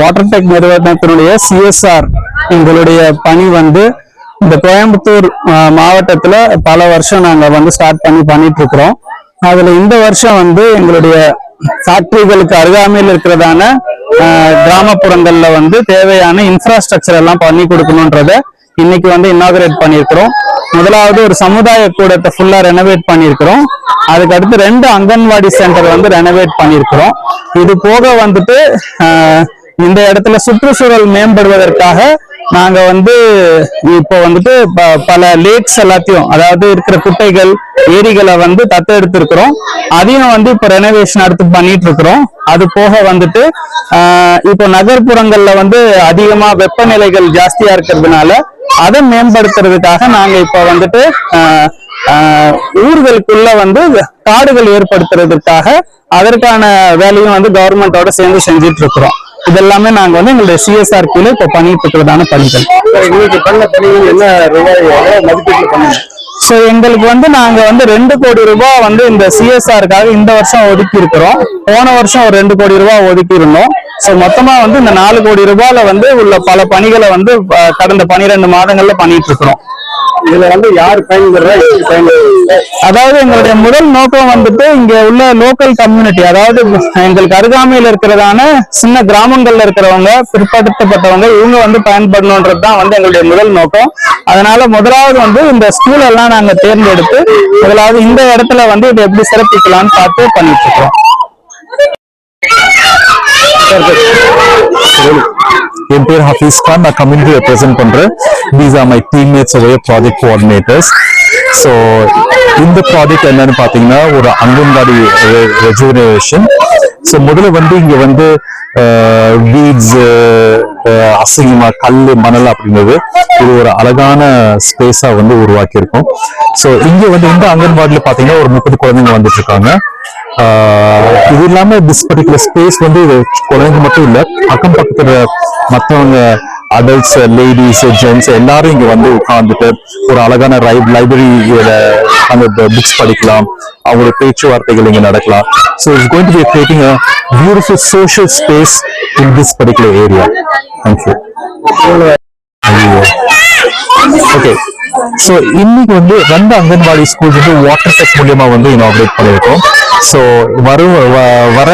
Water tech நிறுவனத்தினுடைய CSR எங்களுடைய பணி வந்து இந்த கோயம்புத்தூர் மாவட்டத்தில் மாவட்டத்துல பல வருஷம் நாங்க வந்து ஸ்டார்ட் பண்ணி பண்ணிட்டு இருக்கிறோம் அதுல இந்த வருஷம் வந்து எங்களுடைய ஃபேக்டரிகளுக்கு அருகாமையில் இருக்கிறதான கிராமப்புறங்களில் கிராமப்புறங்கள்ல வந்து தேவையான இன்ஃப்ராஸ்ட்ரக்சர் எல்லாம் பண்ணி கொடுக்கணுன்றத இன்னைக்கு வந்து இன்னாகரேட் பண்ணியிருக்கிறோம். முதலாவது ஒரு சமுதாய கூடத்தை ஃபுல்லா ரெனோவேட் பண்ணியிருக்கிறோம். அதுக்கு அடுத்து ரெண்டு அங்கன்வாடி சென்டர் வந்து ரெனோவேட் பண்ணியிருக்கிறோம். இது போக வந்துட்டு இந்த இடத்துல சுற்றுச்சூழல் மேம்படுவதற்காக நாங்க வந்து இப்போ வந்துட்டு ப- பல லேக்ஸ் எல்லாத்தையும் அதாவது இருக்கிற குட்டைகள் ஏரிகளை வந்து தத்தெடுத்திருக்கிறோம். அதையும் வந்து இப்போ ரெனோவேஷன் அடுத்து பண்ணிட்டு இருக்கிறோம் அது போக வந்துட்டு இப்போ நகர்ப்புறங்கள்ல வந்து அதிகமா வெப்பநிலைகள் ஜாஸ்தியா இருக்கிறதுனால அதை மேம்படுத்துறதுக்காக நாங்க இப்ப வந்துட்டு ஊர்களுக்குள்ள வந்து காடுகள் ஏற்படுத்துறதுக்காக அதற்கான வேலையும் வந்து கவர்மெண்டோட சேர்ந்து செஞ்சிட்டு இருக்கிறோம் இதெல்லாமே நாங்க வந்து எங்களுடைய சிஎஸ்ஆர் கீழே இப்ப பண்ணிட்டு இருக்கிறதான பணிகள் இன்னைக்கு பண்ண பணிகள் என்ன ரூபாய் எவ்வளவு மதிப்பீட்டுல பண்ணீங்க. ஸோ எங்களுக்கு வந்து நாங்க வந்து ரெண்டு கோடி ரூபாய் வந்து இந்த சிஎஸ்ஆருக்காக இந்த வருஷம் ஒதுக்கி இருக்கிறோம். போன வருஷம் ஒரு ரெண்டு கோடி ரூபாய் ஒதுக்கி இருந்தோம். ஸோ மொத்தமா வந்து இந்த நாலு கோடி ரூபாயில வந்து உள்ள பல பணிகளை வந்து கடந்த பனிரெண்டு மாதங்கள்ல பண்ணிட்டு இருக்கிறோம். இதுல வந்து யார் பயன்பெறுறது அதாவது எங்களுடைய முதல் நோக்கம் வந்துட்டு இங்க உள்ள லோக்கல் கம்யூனிட்டி அதாவது எங்களுக்கு அருகாமையில் இருக்கிறதான சின்ன கிராமங்கள்ல இருக்கிறவங்க பிற்படுத்தப்பட்டவங்க இவங்க வந்து பயன்படணுன்றது தான் வந்து எங்களுடைய முதல் நோக்கம். அதனால முதலாவது வந்து இந்த ஸ்கூல் எல்லாம் நாங்க தேர்ந்தெடுத்து முதலாவது இந்த இடத்துல வந்து இதை எப்படி சிறப்பிக்கலாம்னு பார்த்து பண்ணிட்டு இருக்கோம் என் பேர் ஹஃபீஸ் கான். நான் கம்யூனிட்டி ரெப்ரசென்ட் பண்றேன். தீஸ் ஆர் மை டீம்மேட்ஸ் உடைய ப்ராஜெக்ட் கோஆர்டினேட்டர்ஸ் ஸோ இந்த ப்ராஜெக்ட் என்னன்னு பார்த்தீங்கன்னா ஒரு அங்கன்வாடி ரெஜுவனேஷன் ஸோ முதல்ல வந்து இங்க வந்து வீட்ஸ் அசிங்கமா கல் மணல் அப்படிங்கிறது இது ஒரு அழகான ஸ்பேஸா வந்து உருவாக்கியிருக்கோம். ஸோ இங்க வந்து இந்த அங்கன்வாடியில பாத்தீங்கன்னா ஒரு முப்பது குழந்தைங்க வந்துட்டு இருக்காங்க இது இல்லாம திஸ் பர்டிகுலர் ஸ்பேஸ் வந்து குழந்தைங்க மட்டும் இல்லை அக்கம் பக்கத்துல மற்றவங்க அடல்ட்ஸ் லேடிஸ் ஜென்ட்ஸ் எல்லாரும் இங்க வந்து உட்கார்ந்துட்டு ஒரு அழகான லைப்ரரியில அந்த புக்ஸ் படிக்கலாம். அவங்களோட பேச்சுவார்த்தைகள் இங்க நடக்கலாம். So it's going to be creating a beautiful social space in this particular area thank you okay so இன்னைக்கு வந்து ரெண்டு அங்கன்வாடி ஸ்கூல் வந்து வாட்டர் டெக் மூலியமா வந்து இனாகிரேட் பண்ணியிருக்கோம். ஸோ வரும் வ- வர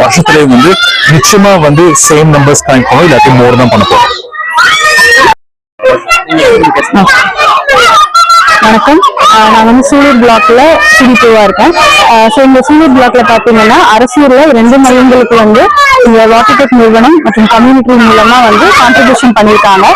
வருஷத்துலேயும் வந்து நிச்சயமா வந்து சேம் நம்பர்ஸ் கனெக்ட் பண்ணோம் இல்லாட்டி மோர் தான் பண்ண போறோம். வணக்கம். நான் வந்து சூலூர் பிளாக்ல சிடிபிஓவா இருக்கேன். ஸோ இந்த சூலூர் பிளாக்ல பாத்தீங்கன்னா அரசியல்ல ரெண்டு மையங்களுக்கு வந்து இந்த வாட்டர்டெக் நிறுவனம் மற்றும் கம்யூனிட்டி மூலமா வந்து கான்ட்ரிபியூஷன் பண்ணியிருக்காங்க.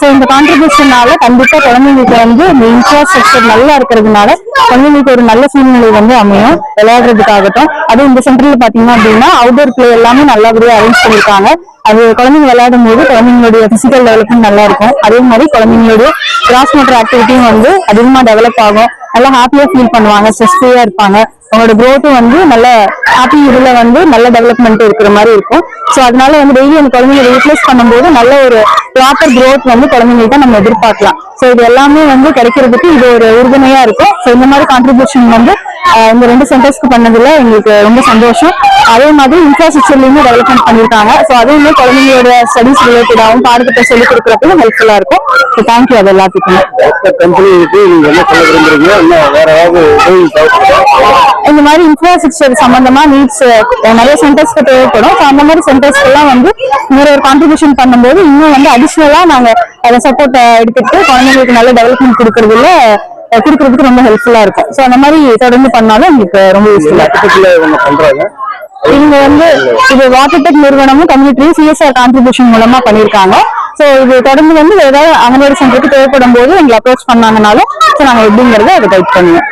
ஸோ இந்த கான்ட்ரிபியூஷனால கண்டிப்பா குழந்தைங்களுக்கு வந்து இந்த இன்ஃப்ராஸ்ட்ரக்சர் நல்லா இருக்கிறதுனால குழந்தைங்களுக்கு ஒரு நல்ல சூழ்நிலை வந்து அமையும் விளையாடுறதுக்காகட்டும். அதுவும் இந்த சென்டர்ல பாத்தீங்கன்னா அப்படின்னா அவுட்டோர் பிளே எல்லாமே நல்லபடியா அரேஞ்ச் பண்ணியிருக்காங்க. அது குழந்தைங்க விளையாடும் போது குழந்தைங்களுடைய பிசிக்கல் டெவலப்மெண்ட் நல்லா இருக்கும். அதே மாதிரி குழந்தைங்களுடைய கிராஸ் மோட்டர் ஆக்டிவிட்டியும் வந்து அதிகமா டெவலப் ஆகும். நல்லா ஹாப்பியா ஃபீல் பண்ணுவாங்க ஸ்ட்ரெஸ் ஃப்ரீயா இருப்பாங்க. அவங்களோட growth-உம் வந்து நல்ல ஹாப்பி இதுல வந்து நல்ல டெவலப்மெண்ட் இருக்கிற மாதிரி இருக்கும். ஸோ அதனால வந்து டெய்லி அந்த குழந்தைங்க ரீப்ளேஸ் பண்ணும்போது நல்ல ஒரு ப்ராப்பர் growth வந்து குழந்தைங்கள்ட்ட நம்ம எதிர்பார்க்கலாம். ஸோ இது எல்லாமே வந்து கிடைக்கிறதுக்கு இது ஒரு உறுதுணையா இருக்கும். ஸோ இந்த மாதிரி கான்ட்ரிபியூஷன் வந்து இந்த ரெண்டு சென்டர்ஸ்க்கு பண்ணதுல எங்களுக்கு ரொம்ப சந்தோஷம். அதே மாதிரி இன்ஃப்ராஸ்ட்ரக்சர்லயுமே டெவலப்மெண்ட் பண்ணியிருக்காங்க. ஸோ அதுவுமே குழந்தைங்களோட ஸ்டடிஸ் ரிலேட்டடாகவும் பாடத்திட்ட சொல்லிக் கொடுக்குறதுக்கும் ஹெல்ப்ஃபுல்லா இருக்கும். ஸோ தேங்க்யூ அது எல்லாத்துக்குமே. கம்பெனிக்கு நீங்க என்ன சொல்ல விரும்புறீங்க? வேற ஏதாவது? இந்த மாதிரி இன்ஃப்ராஸ்ட்ரக்சர் சம்பந்தமா நீட்ஸ் நிறைய சென்டர்ஸ்க்கு தேவைப்படும். ஸோ அந்த மாதிரி சென்டர்ஸ்க்கு எல்லாம் வந்து ஒரு கான்ட்ரிபியூஷன் பண்ணும்போது இன்னும் வந்து அடிஷ்னலா நாங்க அதை சப்போர்ட் எடுத்துட்டு குழந்தைங்களுக்கு நல்ல டெவலப்மெண்ட் கொடுக்கறதுல கொடுக்கறதுக்கு ரொம்ப ஹெல்ப்ஃபுல்லா இருக்கும். ஸோ அந்த மாதிரி தொடர்ந்து பண்ணாலும் எங்களுக்கு ரொம்ப யூஸ்ஃபுல்லா இருக்கும். பண்றாங்க. இவங்க வந்து இது வாட்டர் டெக் நிறுவனமும் கம்யூனிட்டியும் சிஎஸ்ஆர் கான்ட்ரிபியூஷன் மூலமா பண்ணியிருக்காங்க. ஸோ இது தொடர்ந்து வந்து ஏதாவது அங்கன்வாடி சென்டருக்கு தேவைப்படும் போது எங்களை அப்ரோச் பண்ணாங்கனாலும் ஸோ நாங்கள் எப்படிங்கிறத அதை கைட் பண்ணுவோம்.